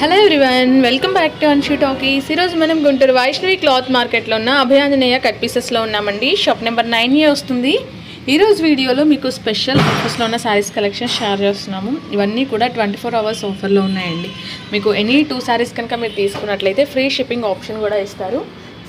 Hello everyone welcome back to Anshu talkies ఈరోజు మనం Guntur Vaishnavi cloth మార్కెట్లో ఉన్న అభయాంజనేయ కట్ పీసెస్లో ఉన్నామండి. షాప్ నెంబర్ నైన్ ఏ వస్తుంది. ఈరోజు వీడియోలో మీకు స్పెషల్ ఆఫర్స్లో ఉన్న శారీస్ కలెక్షన్ షేర్ చేస్తున్నాము. ఇవన్నీ కూడా ట్వంటీ ఫోర్ అవర్స్ ఆఫర్లో ఉన్నాయండి. మీకు ఎనీ టూ శారీస్ కనుక మీరు తీసుకున్నట్లయితే ఫ్రీ షిప్పింగ్ ఆప్షన్ కూడా ఇస్తారు.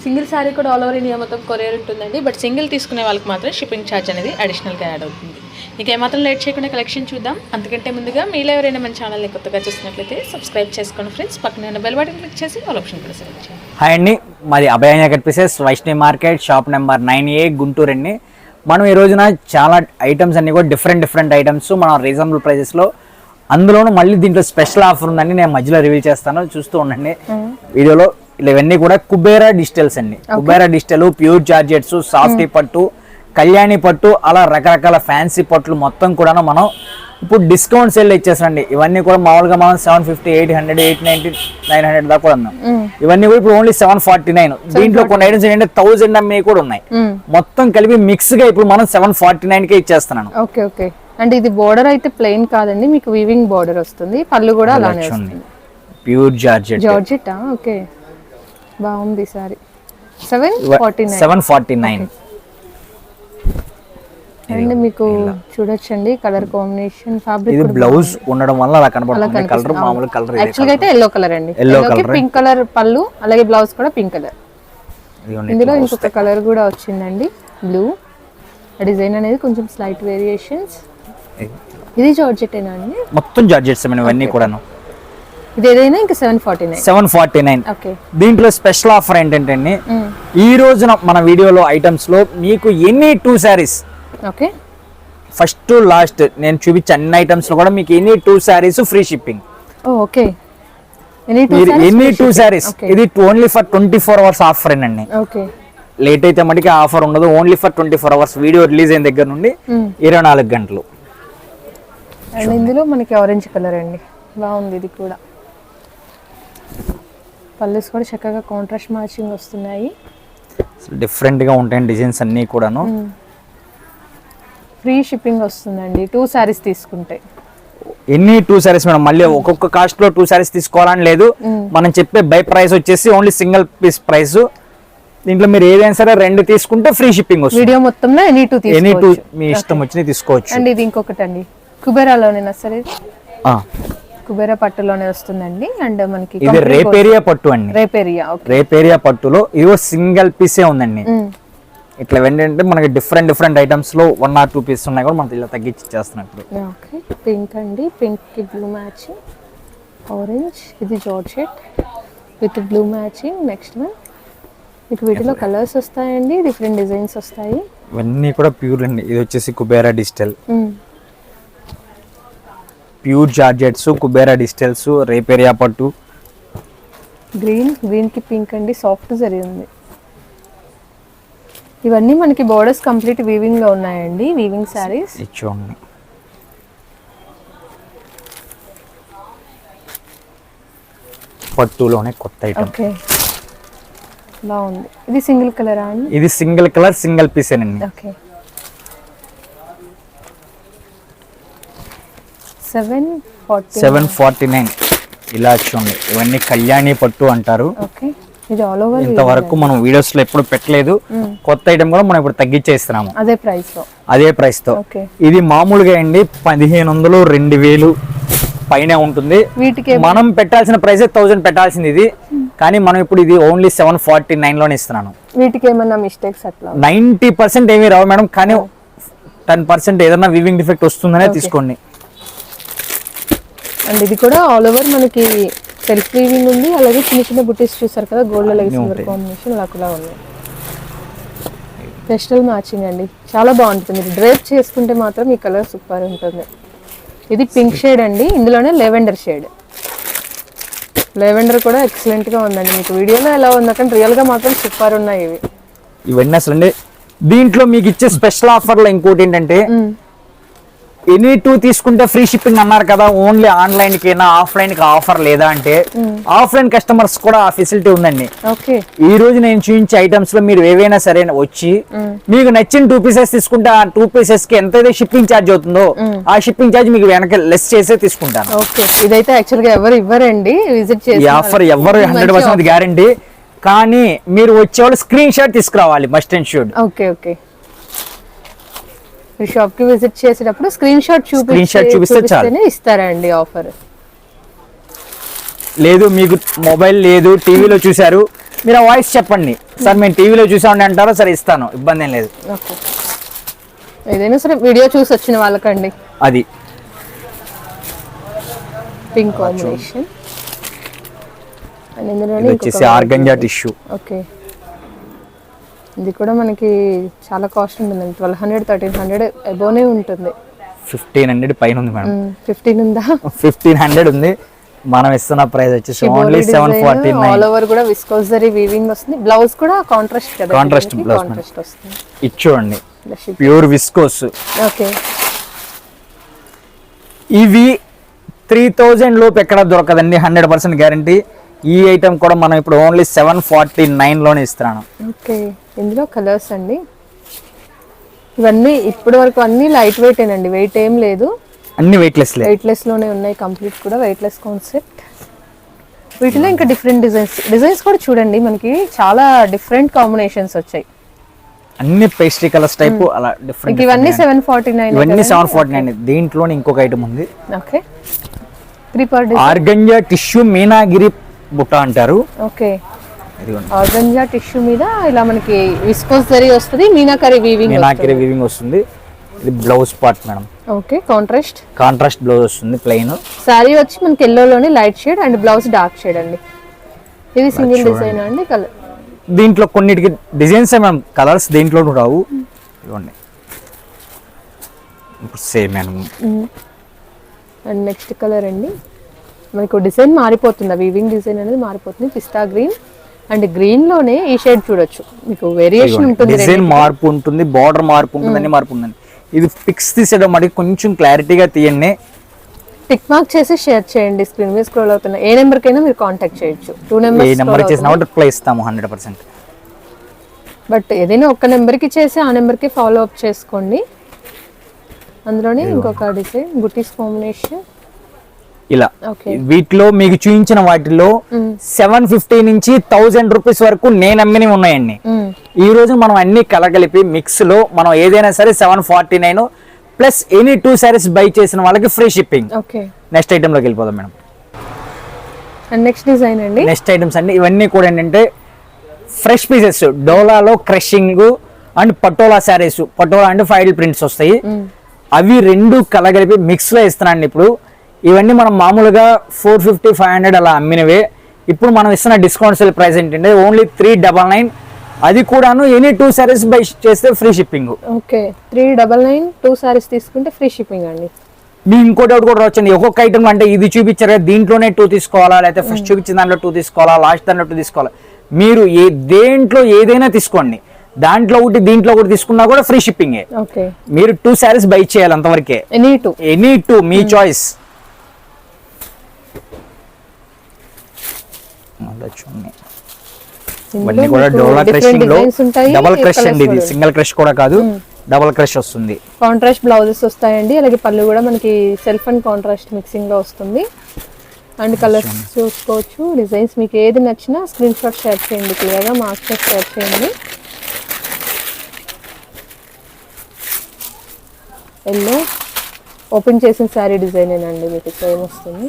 సింగిల్ శారీ కూడా ఆల్ ఓవర్ ఇండియా మొత్తం కొరియర్ ఉంటుందండి. బట్ సింగిల్ తీసుకునే వాళ్ళకి మాత్రం షిప్పింగ్ ఛార్జ్ అనేది అడిషనల్గా యాడ్ అవుతుంది. మీకు ఏమాత్రం లేట్ చేయకుండా కలెక్షన్ చూద్దాం. అంతకంటే ముందుగా మీలో ఎవరైనా మన ఛానల్ని కొత్తగా చూసినట్లయితే సబ్స్క్రైబ్ చేసుకోండి ఫ్రెండ్స్. పక్కన ఉన్న బెల్ బటన్ క్లిక్ చేసి ఆల్ ఆప్షన్ కూడా సెలెక్ట్ చేయండి. హాయ్ అండి. మాది Abhayanya cut pieces Vaishnavi market shop number nine A Guntur అండి. మనం ఈ రోజున చాలా ఐటమ్స్ అన్ని కూడా డిఫరెంట్ డిఫరెంట్ ఐటమ్స్ మనం రీజనబుల్ ప్రైజెస్లో అందులోనూ మళ్ళీ దీంట్లో స్పెషల్ ఆఫర్ ఉందండి. నేను మధ్యలో రివీల్ చేస్తాను. చూస్తూ ఉండండి. వీడియోలో ఇలా ఇవన్నీ కూడా కుబేరా డిజిటల్స్ అండి. Kubera digital pure georgettes softy పట్టు కళ్యాణి పట్టు అలా రకరకాల ఫ్యాన్సీ పట్లు మొత్తం కూడా మనం ఇప్పుడు డిస్కౌంట్ సేల్ ఇచ్చేసండి ఇవన్నీ కూడా మామూలుగా మనం seven fifty eight hundred eight ninety nine hundred దాకా కూడా ఉన్నాం ఇవన్నీ కూడా ఇప్పుడు ఓన్లీ సెవెన్ ఫార్టీ నైన్. దీంట్లో కొన్ని ఐటమ్స్ ఏంటంటే థౌజండ్ అమ్మే కూడా ఉన్నాయి. మొత్తం కలిపి మిక్స్గా ఇప్పుడు మనం సెవెన్ ఫార్టీ నైన్ కే ఇచ్చేస్తున్నాను. Okay okay. అంటే ఇది బోర్డర్ అయితే ప్లెయిన్ కాదండి మీకు వీవింగ్ బోర్డర్ వస్తుంది. పళ్ళు కూడా అలానే వస్తుంది. Pure georgette. జార్జెటా? ఓకే. బాగుంది sari. Seven forty seven forty nine. And మీకు చూడొచ్చండి కలర్ కాంబినేషన్ ఫ్యాబ్రిక్ ఇది బ్లౌజ్ ఉండడం వల్ల అలా కనబడుతుంది కలర్ మామూలు కలర్ యాక్చువల్గా అయితే ఎల్లో కలర్ అండి. Yellow ఎల్లోకి పింక్ కలర్ పళ్ళు అలాగే బ్లౌజ్ కూడా పింక్ కలర్ ఇందులో ఇంకొక కలర్ కూడా వచ్చిందండి. బ్లూ డిజైన్ అనేది కొంచెం స్లైట్ వేరియేషన్స్ ఇది జార్జెటేనా అండి? మొత్తం జార్జెట్స్ ఇవన్నీ కూడాను. ఇంకా seven forty nine seven forty nine దీంట్లో స్పెషల్ ఆఫర్ ఏంటంటే అండి, ఈ రోజున మన వీడియోలో ఐటమ్స్లో మీకు any two saris okay first last నేను చూపించే అన్ని ఐటమ్స్లో కూడా మీకు any two saris free shipping okay any two saris ఇది only for twenty four hours offer అండి. ఓకే లేట్ అయితే మటుకి ఆఫర్ ఉండదు only for twenty four hours video release అయిన దగ్గర నుండి ఇరవై నాలుగు గంటలు. ఇందులో మనకి ఆరెంజ్ కలర్ అండి. బాగుంది ఇది కూడా. పల్లెస్ కూడా చక్కగా కాంట్రాస్ట్ మ్యాచింగ్ వస్తున్నాయి. డిఫరెంట్గా ఉంటాయి డిజైన్స్ అన్ని కూడాను. ఫ్రీ షిప్పింగ్ వస్తుందండి. టూ శారీస్ తీసుకుంటే. ఎన్ని టూ శారీస్ మేడం? మళ్ళీ ఒక్కొక్క కాస్ట్లో టూ శారీస్ తీసుకోవాలని లేదు. మనం చెప్పే బై ప్రైస్ వచ్చేసి ఓన్లీ సింగిల్ పీస్ ప్రైస్ దీంట్లో మీరు ఏదైనా సరే రెండు తీసుకుంటే ఫ్రీ షిప్పింగ్ వస్తుంది. వీడియో మొత్తంలో ఎనీ టూ ఎనీ టూ మీ ఇష్టం వచ్చినవి తీసుకోవచ్చు. అండ్ ఇది ఇంకొకటి అండి కుబేరాలోనేనా సరే? కుబేరా పట్టులోనే వస్తుందండి. అండ్ మనకి ఇది రేపేరియా పట్టు అండి. రేపేరియా రేపేరియా పట్టులో ఇది సింగిల్ పీసే ఉందండి. ఇట్లా ఏంటంటే మనకి డిఫరెంట్ డిఫరెంట్ ఐటమ్స్లో వన్ ఆర్ టూ పీస్ ఉన్నాయి కూడా మనకి ఇలా తగ్గించి ఇప్పుడు ఓకే పింక్ అండి. పింక్కి బ్లూ మ్యాచింగ్ ఆరెంజ్ ఇది georgette with blue matching next one మీకు వీటిలో కలర్స్ వస్తాయండి డిఫరెంట్ డిజైన్స్ వస్తాయి. ఇవన్నీ కూడా ప్యూర్ అండి. ఇది వచ్చేసి Kubera digital. Pure georgettes Kubera digitals రేపేరియా పట్టు గ్రీన్ గ్రీన్కి పింక్ అండి సాఫ్ట్ జరిగింది ఇవన్నీ మనకి బోర్డర్స్ కంప్లీట్ వీవింగ్లో ఉన్నాయండి వీవింగ్ శారీస్ చూడండి పట్టులోనే కొత్త ఐటమ్ ఓకే. బాగుంది. ఇది సింగిల్ కలరా అండి? ఇది సింగిల్ కలర్ సింగిల్ పీస్ అండి okay. Seven forty seven forty nine ఇలా చూడండి. ఇవన్నీ కళ్యాణి పట్టు అంటారు. ఇంతవరకు మనం వీడియోస్లో ఎప్పుడు పెట్టలేదు. కొత్త ఐటమ్ కూడా మనం ఇప్పుడు తగ్గించేస్తున్నాము. అదే ప్రైస్లో. అదే ప్రైస్తో. ఇది మామూలుగా అండి పదిహేను వందలు రెండు వేలు పైన ఉంటుంది. వీటికి మనం పెట్టాల్సిన ప్రైస్ థౌజండ్ పెట్టాల్సింది ఇది. కానీ మనం ఇప్పుడు ఇది ఓన్లీ సెవెన్ ఫార్టీ నైన్లోనే ఇస్తున్నాను. వీటికి ఏమన్నా మిస్టేక్స్ అట్లా? నైన్టీ పర్సెంట్ ఏమీ రావు మేడం. కానీ టెన్ పర్సెంట్ ఏదైనా వివింగ్ డిఫెక్ట్ వస్తుందనే తీసుకోండి. అండ్ ఇది కూడా ఆల్ ఓవర్ మనకి సెల్ఫ్ వీవింగ్ ఉంది. అలాగే చిన్న చిన్న బుటీస్ చూసారు కదా గోల్డ్ అలాగే సిల్వర్ కాంబినేషన్ అలా కూడా ఉంది పెస్టల్ మ్యాచింగ్ అండి. చాలా బాగుంటుంది. మీరు డ్రేప్ చేసుకుంటే మాత్రం ఈ కలర్ సూపర్ ఉంటుంది. ఇది పింక్ షేడ్ అండి. ఇందులోనే లెవెండర్ షేడ్ లెవెండర్ కూడా ఎక్సలెంట్గా ఉందండి. మీకు వీడియోలో ఎలా ఉందో కానీ రియల్గా మాత్రం సూపర్ ఉన్నాయి ఇవి. ఇవన్నీ అసలు అండి. దీంట్లో మీకు ఇచ్చే స్పెషల్ ఆఫర్లో ఇంకోటి ఏంటంటే ఎనీ టూ తీసుకుంటే ఫ్రీ షిప్పింగ్ అన్నారు కదా ఓన్లీ ఆన్లైన్ కినా ఆఫ్లైన్కి ఆఫర్ లేదా అంటే ఆఫ్లైన్ కస్టమర్స్ కూడా ఆ ఫెసిలిటీ ఉందండి. ఓకే. ఈ రోజు నేను చూపించే ఐటమ్స్లో మీరు ఏవైనా సరే వచ్చి మీకు నచ్చిన టూ పీసెస్ తీసుకుంటే ఆ టూ పీసెస్కి ఎంతైతే షిప్పింగ్ ఛార్జ్ అవుతుందో ఆ షిప్పింగ్ ఛార్జ్ మీకు వెనక లెస్ చేసే తీసుకుంటాను. ఓకే. ఇదైతే యాక్చువల్గా ఎవరు ఇవ్వరండి విజిట్ చేసి ఈ ఆఫర్ ఎవరు హండ్రెడ్ పర్సెంట్ గ్యారంటీ. కానీ మీరు వచ్చేవాళ్ళు స్క్రీన్ షాట్ తీసుకురావాలి must and should. Okay okay. మీరు షాప్కి విజిట్ చేసేటప్పుడు స్క్రీన్ షాట్ చూపిస్తే ఇస్తారండి ఆఫర్. లేదు మీకు మొబైల్ లేదు టీవీలో చూశారు. మీరు ఆ వాయిస్ చెప్పండి. సార్ మేము టీవీలో చూసామని అంటారో? సరే ఇస్తాను. ఇబ్బంది ఏం లేదు. ఏదైనా సరే వీడియో చూసి వచ్చిన వాళ్ళకండి. అది. పింక్ కాంబినేషన్ అండ్ వచ్చేసి ఆర్గంజా టిష్యూ ఓకే. ఇది కూడా మనకి చాలా కాస్ట్ ఉంటుంది. ట్వెల్వ్ హండ్రెడ్ థర్టీన్ హండ్రెడ్ అబోనే ఉంటుంది. ఫిఫ్టీన్ హండ్రెడ్ పైన ఉంది మేడం. ఫిఫ్టీన్ ఉందా? ఫిఫ్టీన్ హండ్రెడ్ ఉంది. మనం ఇస్తున్న ప్రైస్ వచ్చేసి only seven forty all over కూడా విస్కోసరీ వీవింగ్ వస్తుంది. బ్లౌజ్ కూడా కాంట్రాస్ట్ కదా కాంట్రాస్ట్ వస్తుంది. ఇచ్చోండి ప్యూర్ విస్కోస్ ఓకే. ఇవి త్రీ థౌజండ్ లోపు ఎక్కడ దొరకదండి? హండ్రెడ్ పర్సెంట్ గ్యారంటీ ఈ ఐటమ్ కూడా మనం ఇప్పుడు ఓన్లీ సెవెన్ ఫార్టీ లోనే ఇస్తున్నాను. ఓకే ఇందులో కలర్స్ అండి. ఇవన్నీ ఇప్పటి వరకు అన్ని లైట్ వెయిట్ ఏనండి వెయిట్ ఏం లేదు. అన్ని వెయిట్లెస్ వెయిట్లెస్లోనే ఉన్నాయి కంప్లీట్ కూడా వెయిట్లెస్ కాన్సెప్ట్ వీటిలో ఇంకా డిఫరెంట్ డిజైన్స్ డిజైన్స్ కూడా చూడండి మనకి చాలా డిఫరెంట్ కాంబినేషన్స్ వచ్చాయి. అన్ని పేస్ట్రీ కలర్స్ టైప్ అలా డిఫరెంట్ ఇవన్నీ సెవెన్ ఫార్టీ నైన్ ఇవన్నీ సెవెన్ ఫార్టీ నైన్ దీంట్లోనే ఇంకొక ఐటమ్ ఉంది. ఓకే. ఆర్గంజా టిష్యూ మీనాగిరి బుట్ట అంటారు. ఓకే. ఆర్గంజా టిష్యూ మీద ఇలా మనకి విస్కోస్ జరీ వస్తుంది మీనాకరీ వీవింగ్ మీనాగిరి వీవింగ్ వస్తుంది. ఇది blouse part madam. Okay contrast contrast blouse వస్తుంది ప్లెయిన్. శారీ వచ్చి మనకి ఎల్లోలోని light shade and blouse dark shade అండి. ఇది సింగిల్ డిజైన్ అండి కలర్ దీంట్లో కొన్నిటికి డిజైన్స్ మేడం కలర్స్ దీంట్లో రావు ఇవ్వండి ఇప్పుడు same madam. And next colour అండి. మనకు డిజైన్ మారిపోతుంది. వీవింగ్ డిజైన్ అనేది మారిపోతుంది. పిస్తా గ్రీన్ అండ్ గ్రీన్లోనే ఈ షేడ్ చూడొచ్చు. మీకు వేరియేషన్ ఉంటుంది డిజైన్ మార్పు ఉంటుంది బార్డర్ మార్పు ఉంటుంది అన్ని మార్పు ఉందండి ఇది పిక్స్ తీసేయడం మరి కొంచెం క్లారిటీగా తీయండి. టిక్ మార్క్ చేసి షేర్ చేయండి. స్క్రీన్ మీద స్క్రోల్ అవుతున్న ఏ నెంబర్ కైనా మీరు కాంటాక్ట్ చేయొచ్చు. టూ ఏ నెంబర్స్ నెంబర్ చేసినా రిప్లై ఇస్తాము హండ్రెడ్ పర్సెంట్ బట్ ఏదైనా ఒక్క నెంబర్కి చేసి ఆ నెంబర్కి ఫాలో అప్ చేసుకోండి. అందులోనే ఇంకొక డిజైన్ బుటీస్ కాంబినేషన్ ఇలా. వీటిలో మీకు చూపించిన వాటిలో సెవెన్ ఫిఫ్టీ నుంచి థౌజండ్ రూపీస్ వరకు నేను అమ్మినవి ఉన్నాయండి. ఈ రోజు మనం అన్ని కలగలిపి మిక్స్లో మనం ఏదైనా సరే seven forty nine plus any two saris buy చేసిన వాళ్ళకి ఫ్రీ షిప్పింగ్ నెక్స్ట్ ఐటమ్లోకి వెళ్ళిపోదాం మేడం. నెక్స్ట్ డిజైన్ అండి? నెక్స్ట్ ఐటమ్స్ అండి. ఇవన్నీ కూడా ఏంటంటే ఫ్రెష్ పీసెస్ డోలాలో క్రషింగ్ అండ్ పటోలా శారీస్ పటోలా అంటే ఫైల్ ప్రింట్స్ వస్తాయి. అవి రెండు కలగలిపి మిక్స్లో ఇస్తున్నాండి ఇప్పుడు. ఇవన్నీ మనం మామూలుగా ఫోర్ ఫిఫ్టీ ఫైవ్ హండ్రెడ్ అలా అమ్మినవే. ఇప్పుడు మనం ఇస్తున్న డిస్కౌంట్ సేల్ ప్రైస్ ఏంటంటే ఓన్లీ త్రీ డబల్ నైన్ అది కూడాను ఎనీ టూ సారీస్ బై చేస్తే free shipping okay three double nine two saris తీసుకుంటే ఫ్రీ షిప్పింగ్ అండి. మీ ఇంకో డౌట్ కూడా వచ్చింది ఒక్కొక్క ఐటమ్ అంటే ఇది చూపించారు దీంట్లోనే టూ తీసుకోవాలా లేకపోతే ఫస్ట్ చూపించిన దాంట్లో టూ తీసుకోవాలా లాస్ట్ దాంట్లో టూ తీసుకోవాలా. మీరు ఏ దేంట్లో ఏదైనా తీసుకోండి. దాంట్లో ఒకటి దీంట్లో ఒకటి తీసుకున్నా కూడా ఫ్రీ షిప్పింగే ఓకే. మీరు టూ శారీస్ బై చేయాలి అంతవరకే. ఎనీ టూ ఎనీ టూ మీ చాయిస్ చూడండి ఇవన్నీ కూడా డోలా క్రషింగ్లో డబల్ క్రష్ అండి ఇది. సింగిల్ క్రష్ కూడా కాదు డబల్ క్రష్ వస్తుంది. కాంట్రాస్ట్ బ్లౌజెస్ వస్తాయండి అలాగే పళ్ళు కూడా మనకి సెల్ఫ్ అండ్ కాంట్రాస్ట్ మిక్సింగ్లో వస్తుంది. అండ్ కలర్స్ చూసుకోవచ్చు డిజైన్స్ మీకు ఏది నచ్చినా స్క్రీన్ షాట్ షేర్ చేయండి క్లియర్గా చేసి షేర్ చేయండి. ఎల్లో ఓపెన్ చేసిన శారీ డిజైన్ అండి మీకు సేమ్ వస్తుంది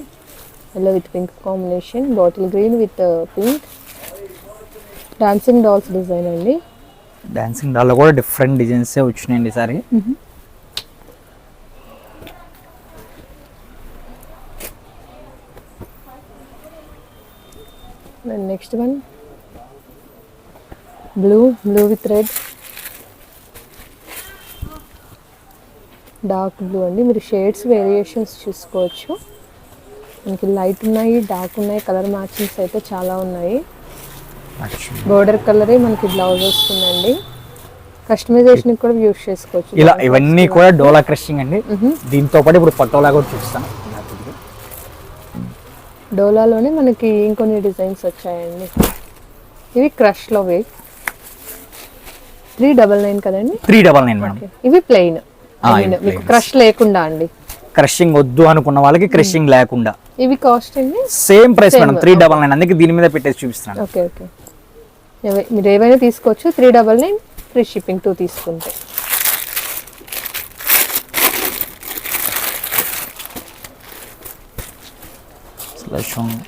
yellow with pink combination bottle green with pink dancing dolls design అండి. డాన్సింగ్ డాల్లో కూడా డిఫరెంట్ డిజైన్స్ వచ్చినాయండి ఈసారి and next one blue blue with red dark blue అండి. మీరు షేడ్స్ వేరియేషన్స్ చూసుకోవచ్చు. మనకి లైట్ ఉన్నాయి డార్క్ ఉన్నాయి కలర్ మ్యాచింగ్స్ అయితే చాలా ఉన్నాయి. బోర్డర్ కలరే మనకి బ్లౌజ్ వస్తుందండి. కస్టమైజేషన్ కూడా యూస్ చేసుకోవచ్చు. ఇలా ఇవన్నీ కూడా డోలా క్రషింగ్ అండి. దీంతో పాటు ఇప్పుడు పటోలా కూడా చూపిస్తాను. డోలాలోనే మనకి ఇంకొన్ని డిజైన్స్ వచ్చాయండి. ఇవి క్రష్లో వే త్రీ డబల్ నైన్ కదండి? Three double nine madam. ఇవి ప్లెయిన్ మీకు. క్రష్ లేకుండా అండి. క్రషింగ్ వద్దు అనుకున్న వాళ్ళకి క్రషింగ్ లేకుండా. ఇవి cost same price. Madam three double nine అందుకే దీని మీద పెట్టేసి చూపిస్తున్నాను. ఓకే ఓకే మీరు ఏవైనా తీసుకోవచ్చు three double nine free shipping two తీసుకుంటే.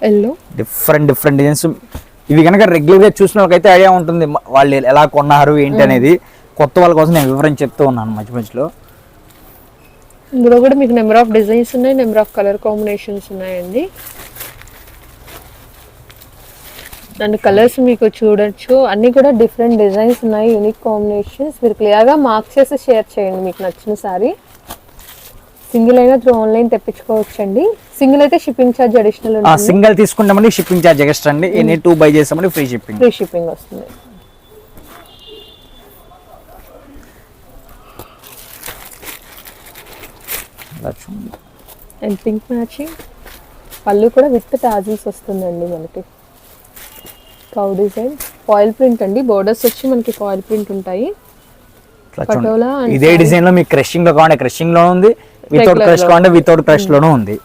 ఎల్లో డిఫరెంట్ డిఫరెంట్ డిజైన్స్ ఇవి కనుక రెగ్యులర్గా చూసిన వాళ్ళకైతే ఐడియా ఉంటుంది. వాళ్ళు ఎలా కొన్నారు ఏంటి అనేది కొత్త వాళ్ళ కోసం నేను వివరం చెప్తూ ఉన్నాను మధ్య మధ్యలో. ఇందులో కూడా మీకు నెంబర్ ఆఫ్ డిజైన్స్ ఉన్నాయి నెంబర్ ఆఫ్ కలర్ కాంబినేషన్స్ ఉన్నాయండి. అండ్ కలర్స్ మీకు చూడొచ్చు. అన్ని కూడా డిఫరెంట్ డిజైన్స్ ఉన్నాయి యూనిక్ కాంబినేషన్స్. మీరు క్లియర్గా మార్క్ చేసి షేర్ చేయండి మీకు నచ్చిన సారీ. సింగిల్ అయినా త్రూ ఆన్లైన్ తెప్పించుకోవచ్చండి. సింగిల్ అయితే షిప్పింగ్ ఛార్జ్ అడిషనల్ సింగిల్ తీసుకుంటామండి షిప్పింగ్ ఛార్జ్ ఎక్స్ట్రా అండి. ఎనీ టూ బై చేసామండి ఫ్రీ షిప్పింగ్. ఫ్రీ షిప్పింగ్ వస్తుంది. అండ్ పింక్ మ్యాచింగ్ పళ్ళు కూడా విత్ టాజిల్స్ వస్తుందండి మనకి. కౌ డిజైన్ ఫాయిల్ ప్రింట్ అండి. బోర్డర్స్ వచ్చి మనకి ఫాయిల్ ప్రింట్ ఉంటాయి. ఇదే డిజైన్లో మీకు క్రషింగ్లో కావాలంటే క్రషింగ్లో ఉంది. Without crush. కావాలంటే వితౌట్ క్రష్ లోనూ ఉంది.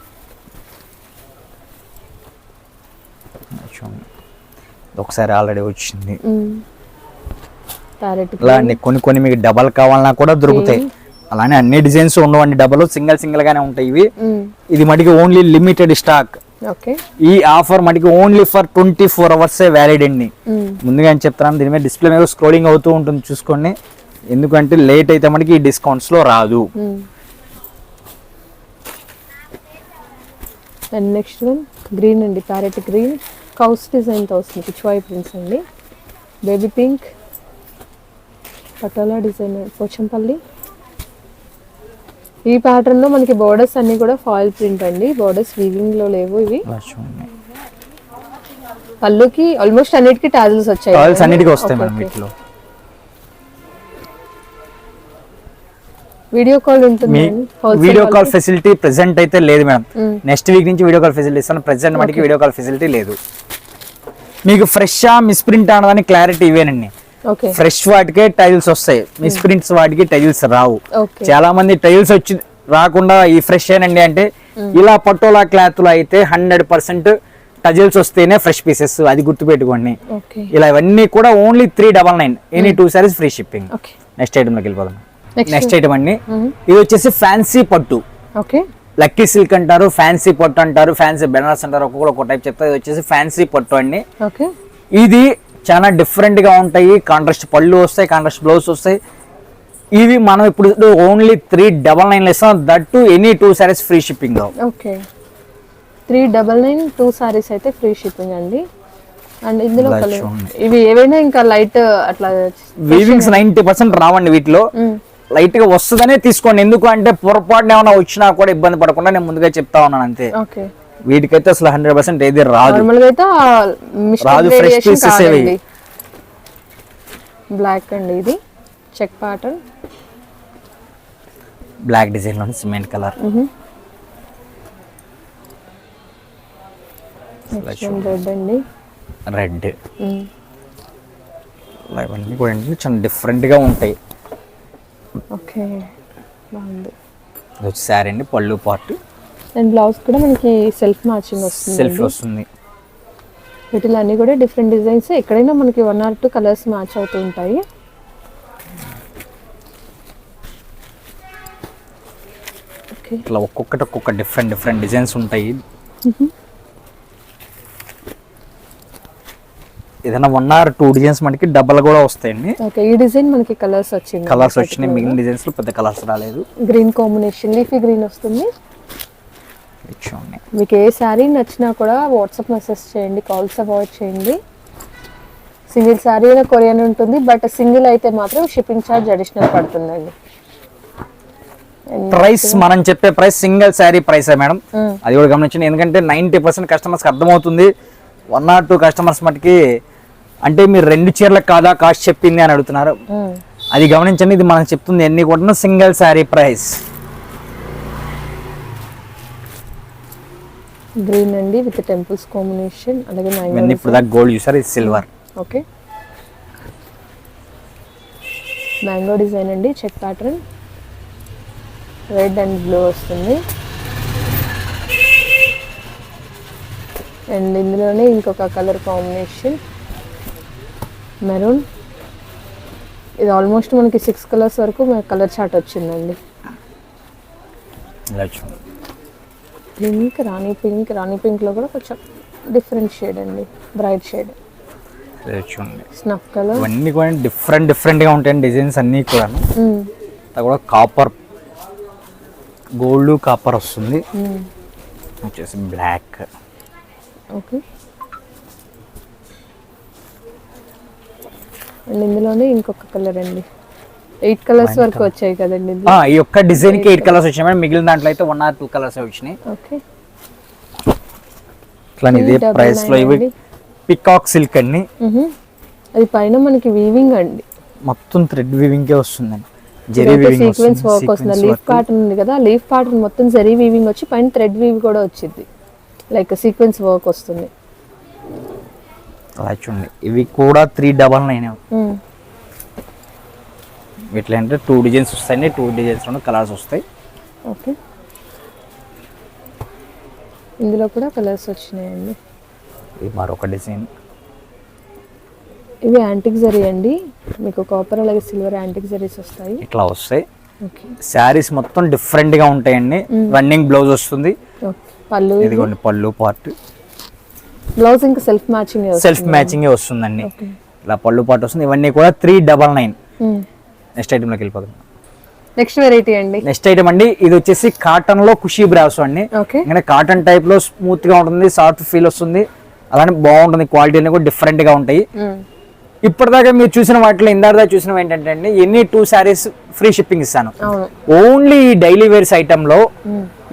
ఒకసారి ఆల్రెడీ వచ్చింది. ప్యారెట్ ఇలా కొన్ని కొన్ని మీకు డబల్ కావాలన్నా కూడా దొరుకుతాయి. అలానే అన్ని డిజైన్స్ ఉండవండి. డబల్ సింగిల్ సింగిల్ గానే ఉంటాయి ఇవి. ఇది మటుకి ఓన్లీ లిమిటెడ్ స్టాక్ ఓకే. ఈ ఆఫర్ మటుకి only for twenty four hours valid అండి. ముందుగా నేను చెప్తాను దీని మీద డిస్ప్లే మీద స్క్రోలింగ్ అవుతూ ఉంటుంది చూసుకోండి. ఎందుకంటే లేట్ అయితే మనకి ఈ డిస్కౌంట్స్లో రాదు. అండ్ నెక్స్ట్ వన్ గ్రీన్ అండి ప్యారెట్ గ్రీన్ కౌస్ డిజైన్తో వస్తుంది పిచ్వాయి ప్రింట్స్ అండి. Baby pink patola design Pochampally. ఈ pattern లో మనకి బోర్డర్స్ అన్ని కూడా ఫాయిల్ ప్రింట్ అండి. బోర్డర్స్లో లేవు ఇవి. పళ్ళుకి ఆల్మోస్ట్ అన్నిటికీ టాజిల్స్ వచ్చాయి. టాయిల్స్ అన్నిటికీ వస్తాయి మేడం. వీటిలో వీడియో కాల్ ఉంటుంది వీడియో కాల్ ఫెసిలిటీ ప్రెసెంట్ అయితే లేదు మేడం. నెక్స్ట్ వీక్ నుంచి వీడియో కాల్ ఫెసిలిటీ ఇస్తాను. ప్రెసెంట్ మనకి వీడియో కాల్ ఫెసిలిటీ లేదు. మీకు ఫ్రెష్ మిస్ప్రింట్ అనడానికి క్లారిటీ ఇవేనండి. ఫ్రెష్ వాటికే టైల్స్ వస్తాయి. మిస్ప్రింట్స్ వాటికి టైల్స్ రావు. చాలా మంది టైల్స్ వచ్చి రాకుండా ఈ ఫ్రెష్ ఏనండి అంటే ఇలా పటోలా క్లాత్లో అయితే హండ్రెడ్ పర్సెంట్ టజిల్స్ వస్తేనే ఫ్రెష్ పీసెస్ అది గుర్తుపెట్టుకోండి. ఓకే ఇలా ఇవన్నీ కూడా only three double nine any two saris free shipping next ఐటమ్లోకి వెళ్ళిపోదాం. నెక్స్ట్ ఐటమ్ అండి. ఇది వచ్చేసి ఫ్యాన్సీ పట్టు. లక్కీ సిల్క్ అంటారు ఫ్యాన్సీ పట్టు అంటారు ఫ్యాన్సీ బెనారస్ అంటారు ఒక్కొక్కరు ఒక టైప్ చెప్తారు. ఇది వచ్చేసి ఫ్యాన్సీ పట్టు అండి. ఇది చాలా డిఫరెంట్గా ఉంటాయి. కాంట్రాస్ట్ పళ్ళు వస్తాయి కాంట్రాస్ట్ బ్లౌజ్ వస్తాయి. ఇవి మనం ఇప్పుడు ఓన్లీ త్రీ డబల్ నైన్ ఇస్తాం that to any two saris free shipping okay three double nine two saris అయితే ఫ్రీ షిప్పింగ్ అండి. అండ్ ఇందులో. ఇవి ఏవైనా ఇంకా లైట్ అట్లా వీవింగ్స్ నైన్టీ పర్సెంట్ రావండి వీటిలో. లైట్గా వస్తుందనే తీసుకోండి. ఎందుకు అంటే పొరపాటున ఏమైనా వచ్చినా కూడా ఇబ్బంది పడకుండా నేను ముందుగా చెప్తా ఉన్నాను అంతే. ఓకే వీటికైతే అసలు హండ్రెడ్ పర్సెంట్ ఏది రాదు. రాదు, pieces ఏవి. బ్లాక్ అండి ఇది. చెక్ ప్యాటర్న్ బ్లాక్ డిజైన్లో సిమెంట్ కలర్ రెడ్ అండి. రెడ్. ఇవన్నీ కూడా చాలా డిఫరెంట్గా ఉంటాయి. ఓకే. బాగుంది. ఇది వచ్చి శారీ అండి పళ్ళు పార్ట్. అండ్ బ్లౌజ్ కూడా మనకి సెల్ఫ్ మ్యాచింగ్ వస్తుంది సెల్ఫ్ వస్తుంది. వీటిలో అన్ని కూడా డిఫరెంట్ డిజైన్స్. ఎక్కడైనా మనకి one or two colours match అవుతూ ఉంటాయి. ఓకే. ఇట్లా ఒక్కొక్కటి ఒక్కొక్క డిఫరెంట్ డిఫరెంట్ డిజైన్స్ ఉంటాయి. ఏదైనా వన్ ఆర్ టూ డిజైన్స్ మనకి డబల్ కూడా వస్తాయండి. ఓకే ఈ డిజైన్ మనకి కలర్స్ వచ్చింది. కలర్స్ వచ్చినాయి మిగిలిన డిజైన్స్లో పెద్ద కలర్స్ రాలేదు. గ్రీన్ కాంబినేషన్ లీఫీ గ్రీన్ వస్తుంది. చూడండి మీకు ఏ శారీ నచ్చినా కూడా వాట్సాప్ మెసేజ్ చేయండి కాల్స్ అవాయిడ్ చేయండి. సింగిల్ శారీ అయినా కొరియన్ ఉంటుంది బట్ సింగిల్ అయితే మాత్రం షిప్పింగ్ ఛార్జ్ అడిషనల్ పడుతుందండి. ప్రైస్ మనం చెప్పే price single sari price madam. అది కూడా గమనించండి ఎందుకంటే నైంటీ పర్సెంట్ కస్టమర్స్కి అర్థమవుతుంది. వన్ ఆర్ టూ కస్టమర్స్ మటుకి అంటే మీరు రెండు చీరలకు కాదా కాస్ట్ చెప్పింది అని అడుగుతున్నారు. అది గమనించండి ఇది మనం చెప్తుంది ఎన్ని కూడా సింగిల్ శారీ ప్రైస్ గ్రీన్ అండి విత్ టెంపుల్స్ కాంబినేషన్. అలాగే మ్యాంగో ఇప్పుడు దాకా గోల్డ్ చూసారు ఇది సిల్వర్. ఓకే మ్యాంగో డిజైన్ అండి check pattern red and blue వస్తుంది. అండ్ ఇందులోనే ఇంకొక కలర్ కాంబినేషన్ మెరూన్ ఇది ఆల్మోస్ట్ మనకి సిక్స్ కలర్స్ వరకు కలర్ చార్ట్ వచ్చిందండి. పింక్ రాణి పింక్ రాణి పింక్లో కూడా కొంచెం డిఫరెంట్ షేడ్ అండి. బ్రైట్ షేడ్ చూడండి స్నఫ్ కలర్ ఇవన్నీ కూడా డిఫరెంట్ డిఫరెంట్గా ఉంటాయండి డిజైన్స్ అన్నీ కూడా అంతా కూడా కాపర్ గోల్డ్ కాపర్ వస్తుంది. వచ్చేసి బ్లాక్ ఓకే అండ్ ఇందులోనే ఇంకొక కలర్ అండి. ఎయిట్ కలర్స్ వరకు వచ్చాయి కదండి ఈ యొక్క డిజైన్కి ఎయిట్ కలర్స్ వచ్చాయి మేడం. మిగిలిన దాంట్లో అయితే వన్ ఆర్ టూ కలర్స్ వచ్చినాయి. ఓకే ఇట్లా ఇదే ప్రైస్లో ఇవి. పికాక్ సిల్క్ అండి. అది పైన మనకి వీవింగ్ అండి. మొత్తం థ్రెడ్ వీవింగ్ కే వస్తుందండి. జెరీ వీవింగ్ సీక్వెన్స్ వర్క్ వస్తుంది. లీఫ్ ప్యాటర్న్ ఉంది కదా లీఫ్ ప్యాటర్న్ మొత్తం జరీ వీవింగ్ వచ్చి పైన థ్రెడ్ వీవ్ కూడా వచ్చింది. లైక్ సీక్వెన్స్ వర్క్ వస్తుంది. అలా చూడండి. ఇవి కూడా త్రీ డబల్ నైన్. ఇట్లా అంటే టూ డిజైన్స్ వస్తాయండి. టూ డిజైన్స్లో కలర్స్ వస్తాయి. ఓకే. ఇందులో కూడా కలర్స్ వచ్చినాయండి. ఇది మరొక డిజైన్. ఇవి యాంటిక్ జరీ అండి. మీకు కాపర్ అలాగే సిల్వర్ యాంటిక్ జరీస్ వస్తాయి. ఇట్లా వస్తాయి. ఓకే. శారీస్ మొత్తం డిఫరెంట్గా ఉంటాయండి రన్నింగ్ బ్లౌజ్ వస్తుంది. పళ్ళు ఇదిగోండి పళ్ళు పార్ట్. బ్లౌజ్ ఇంకా సెల్ఫ్ మ్యాచింగ్ సెల్ఫ్ మ్యాచింగ్ వస్తుందండి. ఇలా పళ్ళు పార్ట్ వస్తుంది. ఇవన్నీ కూడా త్రీ డబల్ నైన్. నెక్స్ట్ ఐటెంలోకి వెళ్ళిపోతుంది నెక్స్ట్ వెరైటీ అండి. నెక్స్ట్ ఐటమ్ అండి ఇది వచ్చేసి కాటన్లో ఖుషీ బ్రాస్ అండి. ఓకే. ఇంకా కాటన్ టైప్లో స్మూత్గా ఉంటుంది సాఫ్ట్ ఫీల్ వస్తుంది. అలానే బాగుంటుంది క్వాలిటీ అనేది కూడా డిఫరెంట్గా ఉంటాయి. ఇప్పటిదాకా మీరు చూసిన వాటిలో ఇందాక చూసినవి ఏంటంటే అండి ఎన్ని టూ శారీస్ ఫ్రీ షిప్పింగ్ ఇస్తాను. ఓన్లీ ఈ డైలీ వేర్స్ ఐటమ్లో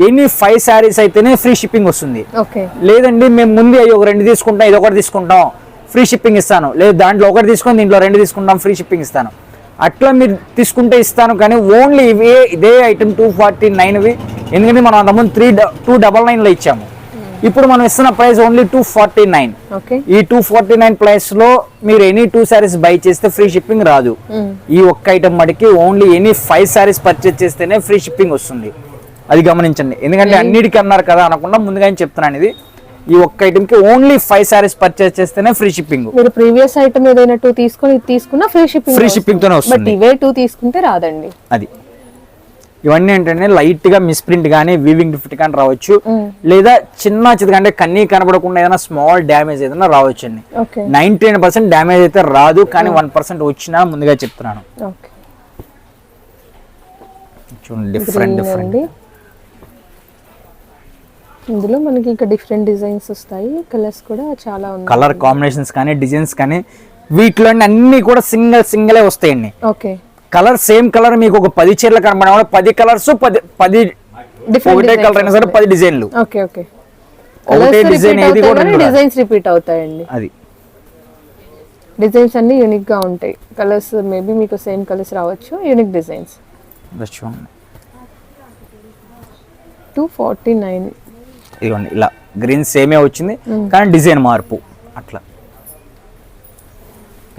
ఎన్ని ఫైవ్ శారీస్ అయితేనే ఫ్రీ షిప్పింగ్ వస్తుంది. లేదండి మేము ముందు అయ్యి ఒక రెండు తీసుకుంటాం ఇది ఒకటి తీసుకుంటాం ఫ్రీ షిప్పింగ్ ఇస్తాను. లేదు దాంట్లో ఒకటి తీసుకొని దీంట్లో రెండు తీసుకుంటాం ఫ్రీ షిప్పింగ్ ఇస్తాను. అట్లా మీరు తీసుకుంటే ఇస్తాను కానీ ఓన్లీ ఇవే ఇదే ఐటమ్ టూ ఫార్టీ నైన్వి ఎందుకంటే మనం అంతకుముందు త్రీ టూ డబల్ నైన్లో ఇచ్చాము. ఇప్పుడు మనం ఇస్తున్న price only two forty nine ఈ టూ ఫార్టీ నైన్ ప్రైస్లో మీరు ఎనీ టూ శారీస్ బై చేస్తే ఫ్రీ షిప్పింగ్ రాదు. ఈ ఒక్క ఐటమ్ మటుకి only any five saris purchase చేస్తేనే ఫ్రీ షిప్పింగ్ వస్తుంది. అది గమనించండి. ఎందుకంటే అన్నిటికీ అన్నారు కదా అనకుండా ముందుగానే చెప్తున్నాను ఇది. ఈ ఒక్క ఐటమ్కి ఓన్లీ ఫైవ్ శారీస్ పర్చేస్ చేస్తేనే ఫ్రీ షిప్పింగ్ మీరు ప్రీవియస్ ఐటమ్ ఏదైనా టూ తీసుకొని తీసుకున్నా ఫ్రీ షిప్పింగ్ ఫ్రీ షిప్పింగ్ తోనే బట్ వస్తుంది. ఇవే టూ తీసుకుంటే రాదండి. అది. ఇవన్నీ ఏంటంటే లైట్గా మిస్ప్రింట్ కానీ వీవింగ్ డిఫెక్ట్ కానీ రావచ్చు లేదా చిన్న చిన్న అంటే కన్నీ కనబడకుండా ఏదైనా స్మాల్ డ్యామేజ్ ఏదైనా రావచ్చు అండి నైన్టీ నైన్ పర్సెంట్ డ్యామేజ్ అయితే రాదు కానీ వన్ పర్సెంట్ వచ్చినా ముందుగా చెప్తున్నాను. చూడండి డిఫరెంట్ డిఫరెంట్ ఇందులో మనకి ఇంకా డిఫరెంట్ డిజైన్స్ వస్తాయి. కలర్స్ కూడా చాలా ఉన్నాయి. కలర్ కాంబినేషన్స్ కానీ డిజైన్స్ కానీ వీటిలో అన్ని కూడా సింగిల్ సింగిలే వస్తాయండి. ఓకే. కలర్ సేమ్ కలర్ మీకు ఒక పది చీరలు కనబడినా కూడా పది కలర్స్ పది పది ఒకటే కలర్ అయినా సరే పది డిజైన్లు. Okay okay. ఒకటే డిజైన్ ఏది కూడా. డిజైన్స్ రిపీట్ అవుతాయండి. అది. డిజైన్స్ అన్ని యూనిక్గా ఉంటాయి. కలర్స్ మేబీ మీకు సేమ్ కలర్స్ రావచ్చు unique designs two forty nine ఇదిగోండి ఇలా గ్రీన్ సేమే వచ్చింది కానీ డిజైన్ మార్పు. అట్లా.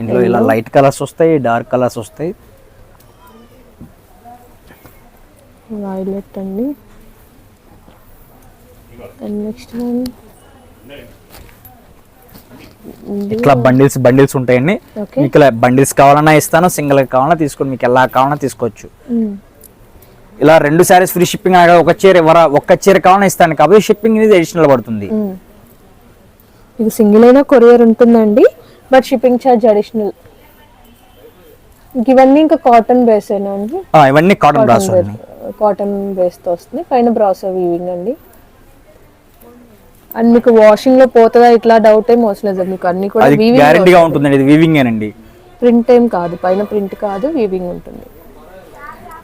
ఇందులో ఇలా లైట్ కలర్స్ వస్తాయి డార్క్ కలర్స్ వస్తాయి. వైలెట్ అండి. నెక్స్ట్ ఇట్లా బండిల్స్ బండిల్స్ ఉంటాయండి. మీకు ఇలా బండిల్స్ కావాలన్నా ఇస్తాను సింగిల్ కావాలన్నా తీసుకోండి మీకు ఎలా కావాలన్నా తీసుకోవచ్చు. ఇలా రెండు శారీస్ ఫ్రీ షిప్పింగ్ అనగా ఒక చీర ఎవర ఒక్క చీర కావాలన్నా ఇస్తాను కాబట్టి షిప్పింగ్ అనేది అడిషనల్ పడుతుంది. ఇది సింగిల్ అయినా కొరియర్ ఉంటుందండి బట్ షిప్పింగ్ ఛార్జ్ అడిషనల్ ఇవన్నీ ఇంకా కాటన్ బేస్ అండి? ఆ, ఇవన్నీ కాటన్ బ్రాస్ అండి. కాటన్ బేస్తో వస్తుంది. పైన బ్రాసో వీవింగ్ అండి. అండ్ మీకు వాషింగ్లో పోతుందా? ఇట్లా డౌట్ ఏం అవసరం లేదు. మీకు అన్ని కూడా అది గ్యారంటీగా ఉంటుందండి. ఇది వీవింగ్ ఏనండి. ప్రింట్ ఏం కాదు. పైన ప్రింట్ కాదు వీవింగ్ ఉంటుంది.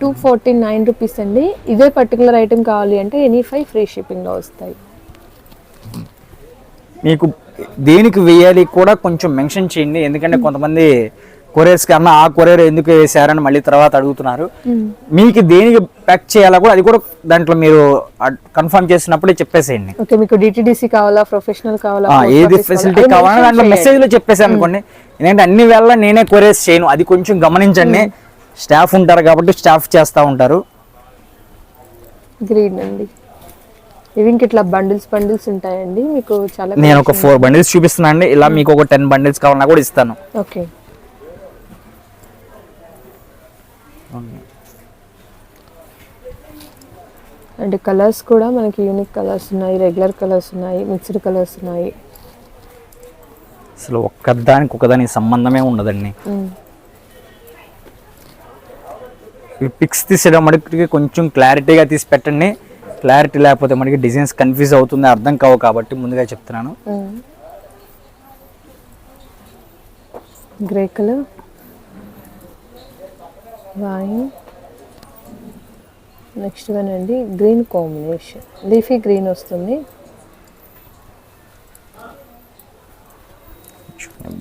టూ ఫార్టీ నైన్ రూపీస్ అండి. ఇదే పర్టికులర్ ఐటెం కావాలి అంటే ఎనీ ఫైవ్ ఫ్రీ షిప్పింగ్లో వస్తాయి. మీకు దేనికి వేయాలి కూడా కొంచెం మెన్షన్ చేయండి. ఎందుకంటే కొంతమంది కొరియర్స్ కన్నా ఆ కొరియర్ ఎందుకు వేసారని మళ్ళీ తర్వాత అడుగుతున్నారు. మీకు దేనికి ప్యాక్ చేయాలో కూడా అది కూడా దాంట్లో మీరు కన్ఫర్మ్ చేసినప్పుడే చెప్పేసేయండి. ఓకే మీకు డిటిడిసి కావాలా ప్రొఫెషనల్ కావాలా ఏది ఫెసిలిటీ కావాలా? దాంట్లో మెసేజ్లో చెప్పేసాను అనుకోండి. ఎందుకంటే అన్ని వేళ నేనే కొరియర్స్ చేయను. అది కొంచెం గమనించండి. స్టాఫ్ ఉంటారు కాబట్టి స్టాఫ్ చేస్తూ ఉంటారు. గ్రీన్ అండి. ఇవి ఇంక ఇట్లా బండిల్స్ బండిల్స్ ఉంటాయండి. మీకు చాలా నేను ఒక ఫోర్ బండిల్స్ చూపిస్తున్నాను అండి. ఇలా మీకు ఒక టెన్ బండిల్స్ కావాలన్నా కూడా ఇస్తాను. ఓకే అండ్ కలర్స్ కూడా మనకి యూనిక్ కలర్స్ ఉన్నాయి. రెగ్యులర్ కలర్స్ ఉన్నాయి. మిక్స్డ్ కలర్స్ ఉన్నాయి. అసలు ఒక్కదానికి ఒకదానికి సంబంధమే ఉండదండి మ్మ్. ఈ పిక్స్ తీసేయడం మటుకు కొంచెం క్లారిటీగా తీసి పెట్టండి. క్లారిటీ లేకపోతే మనకి డిజైన్స్ కన్ఫ్యూజ్ అవుతుంది అర్థం కావు కాబట్టి ముందుగా చెప్తున్నాను. గ్రే కలర్ వైన్ నెక్స్ట్ అండి గ్రీన్ కాంబినేషన్ లీఫీ గ్రీన్ వస్తుంది.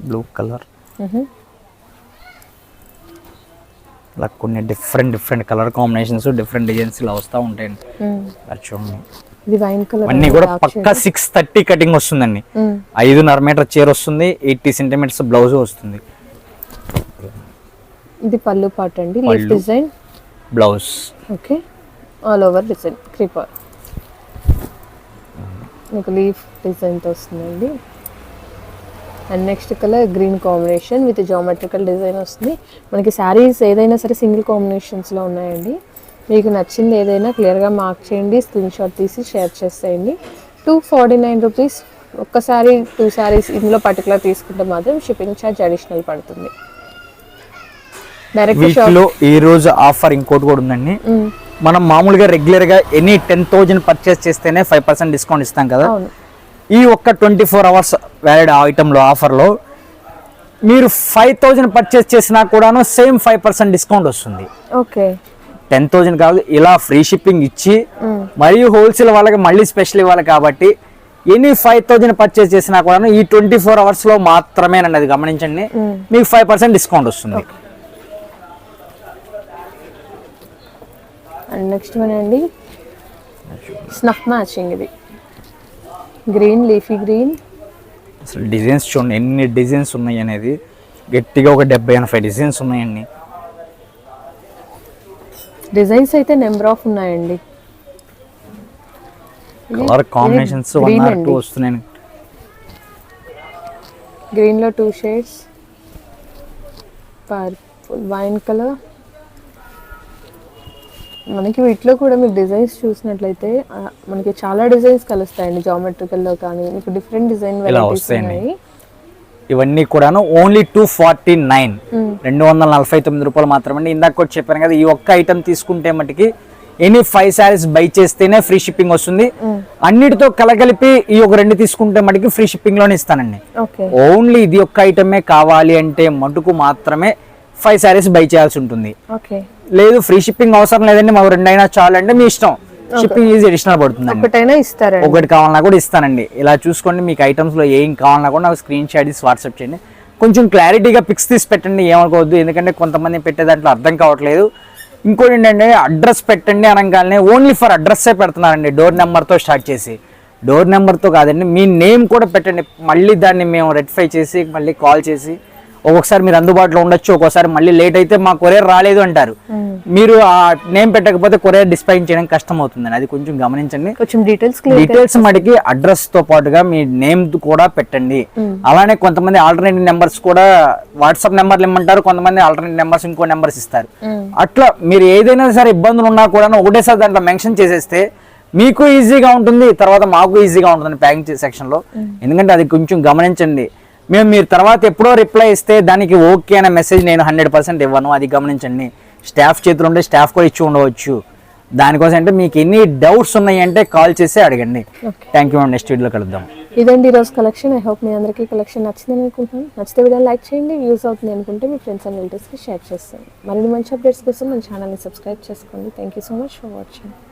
Blue colour. ఇలా కొన్ని different different colour combinations different designs ఇలా వస్తూ ఉంటాయండి. ఇలా చూడండి. అన్నీ కూడా పక్కా సిక్స్ థర్టీ కటింగ్ వస్తుందండి. ఐదున్నర మీటర్ చీర వస్తుంది ఎయిటీ సెంటీమీటర్స్ బ్లౌజ్ వస్తుంది. ఇది పళ్ళు పాట అండి leaf. Design blouse okay all over design creeper మీకు లీఫ్ డిజైన్తో వస్తుందండి. And next colour green combination with geometrical design వస్తుంది. మనకి శారీస్ ఏదైనా సరే సింగిల్ కాంబినేషన్స్లో ఉన్నాయండి. మీకు నచ్చింది ఏదైనా క్లియర్గా మార్క్ చేయండి స్క్రీన్ షాట్ తీసి షేర్ చేసేయండి. టూ ఫార్టీ నైన్ రూపీస్ ఒక్క శారీ టూ శారీస్ ఇందులో పర్టికులర్ తీసుకుంటే మాత్రం షిప్పింగ్ ఛార్జ్ అడిషనల్ పడుతుంది. వీటిలో ఈ రోజు ఆఫర్ ఇంకోటి కూడా ఉందండి. మనం మామూలుగా రెగ్యులర్గా ఎనీ టెన్ థౌజండ్ పర్చేస్ చేస్తేనే ఫైవ్ పర్సెంట్ డిస్కౌంట్ ఇస్తాం కదా. ఈ ఒక్క ట్వంటీ ఫోర్ అవర్స్ వ్యాలిడ్ ఐటెంలో ఆఫర్లో మీరు ఫైవ్ థౌజండ్ పర్చేస్ చేసినా కూడాను సేమ్ ఫైవ్ పర్సెంట్ డిస్కౌంట్ వస్తుంది. ఓకే. టెన్ థౌజండ్ కాదు ఇలా ఫ్రీ షిప్పింగ్ ఇచ్చి మరియు హోల్సేల్ వాళ్ళకి మళ్ళీ స్పెషల్ ఇవ్వాలి కాబట్టి ఎనీ ఫైవ్ థౌజండ్ పర్చేస్ చేసినా కూడా ఈ ట్వంటీ ఫోర్ అవర్స్లో మాత్రమేనండి అది గమనించండి. మీకు ఫైవ్ పర్సెంట్ డిస్కౌంట్ వస్తుంది. అండ్ నెక్స్ట్ అండి. స్నఫ్ మ్యాచింగ్ ఇది. గ్రీన్ లీఫీ గ్రీన్ అసలు డిజైన్స్ చూడండి ఎన్ని డిజైన్స్ ఉన్నాయి అనేది. గట్టిగా ఒక డెబ్బై ఎనభై డిజైన్స్ ఉన్నాయండి. డిజైన్స్ అయితే నెంబర్ ఆఫ్ ఉన్నాయండి. Colour combinations one or two. వస్తున్నాయి. గ్రీన్లో two shades purple wine colour మనకి వీటిలో కూడా మీరు డిజైన్స్ చూసినట్లయితే మనకి చాలా డిజైన్స్ కలుస్తాయండి జామెట్రికల్లో కానీ మీకు డిఫరెంట్ డిజైన్ వెరైటీస్. ఉన్నాయి. ఇవన్నీ కూడాను ఓన్లీ టూ ఫార్టీ నైన్ రెండు వందల నలభై తొమ్మిది రూపాయలు మాత్రమే ఇందాక కూడా చెప్పాను కదా ఈ ఒక్క ఐటమ్ తీసుకుంటే మటుకి ఎనీ ఫైవ్ శారీస్ బై చేస్తేనే ఫ్రీ షిప్పింగ్ వస్తుంది. అన్నిటితో కలగలిపి ఈ ఒక రెండు తీసుకుంటే మటుకి ఫ్రీ షిప్పింగ్లోనే ఇస్తానండి. ఓన్లీ ఇది ఒక్క ఐటమే కావాలి అంటే మటుకు మాత్రమే ఫైవ్ శారీస్ బై చేయాల్సి ఉంటుంది. ఓకే లేదు ఫ్రీ షిప్పింగ్ అవసరం లేదండి మాకు రెండైనా చాలు అంటే మీ ఇష్టం. షిప్పింగ్ ఈజీ అడిషనల్ పడుతుందండి. ఒకటైనా ఇస్తారండి. ఒకటి కావాలన్నా కూడా ఇస్తానండి. ఇలా చూసుకోండి మీకు ఐటమ్స్లో ఏం కావాలన్నా కూడా నాకు స్క్రీన్ షాట్ తీసి వాట్సాప్ చేయండి. కొంచెం క్లారిటీగా పిక్స్ తీసి పెట్టండి ఏమనుకోవద్దు. ఎందుకంటే కొంతమంది పెట్టే దాంట్లో అర్థం కావట్లేదు. ఇంకోటి ఏంటంటే అడ్రస్ పెట్టండి అనగానే ఓన్లీ ఫర్ అడ్రస్సే పెడుతున్నారండి డోర్ నెంబర్తో స్టార్ట్ చేసి. డోర్ నెంబర్తో కాదండి మీ నేమ్ కూడా పెట్టండి. మళ్ళీ దాన్ని మేము రెక్టిఫై చేసి మళ్ళీ కాల్ చేసి. ఒక్కొక్కసారి మీరు అందుబాటులో ఉండొచ్చు ఒక్కోసారి మళ్ళీ లేట్ అయితే మా కొరియర్ రాలేదు అంటారు. మీరు ఆ నేమ్ పెట్టకపోతే కొరియర్ డిస్పాచ్ చేయడం కష్టం అవుతుందండి అది కొంచెం గమనించండి. కొంచెం డీటెయిల్స్ డీటెయిల్స్ మటుకి అడ్రస్తో పాటుగా మీ నేమ్ కూడా పెట్టండి. అలానే కొంతమంది ఆల్టర్నేటివ్ నెంబర్స్ కూడా వాట్సాప్ నెంబర్లు ఇమ్మంటారు కొంతమంది ఆల్టర్నేటివ్ నెంబర్స్ ఇంకో నెంబర్స్ ఇస్తారు. అట్లా మీరు ఏదైనా సరే ఇబ్బందులు ఉన్నా కూడా ఒకటేసారి దాంట్లో మెన్షన్ చేసేస్తే మీకు ఈజీగా ఉంటుంది తర్వాత మాకు ఈజీగా ఉంటుంది ప్యాకింగ్ సెక్షన్లో. ఎందుకంటే అది కొంచెం గమనించండి. మేము మీరు తర్వాత ఎప్పుడో రిప్లై ఇస్తే దానికి ఓకే అనే మెసేజ్ నేను హండ్రెడ్ పర్సెంట్ ఇవ్వను. అది గమనించండి. స్టాఫ్ చేతులు ఉంటే స్టాఫ్ కూడా ఇచ్చి ఉండవచ్చు. దానికోసం అంటే మీకు ఎన్ని డౌట్స్ ఉన్నాయి అంటే కాల్ చేసి అడగండి. థ్యాంక్ యూ నెక్స్ట్ వీడియోలో కలుద్దాం. ఇదండి ఈరోజు కలెక్షన్ ఐ హోప్ మీ అందరికీ కలెక్షన్ నచ్చిందని అనుకుంటున్నాను. నచ్చితే వీడియో లైక్ చేయండి. యూస్ అవుతుంది అనుకుంటే మీ ఫ్రెండ్స్ అండ్ రిలేటివ్స్కి షేర్ చేస్తాను మరిన్ని మంచి అప్డేట్స్ కోసం మన ఛానల్ని సబ్స్క్రైబ్ చేసుకోండి. Thank you so much for watching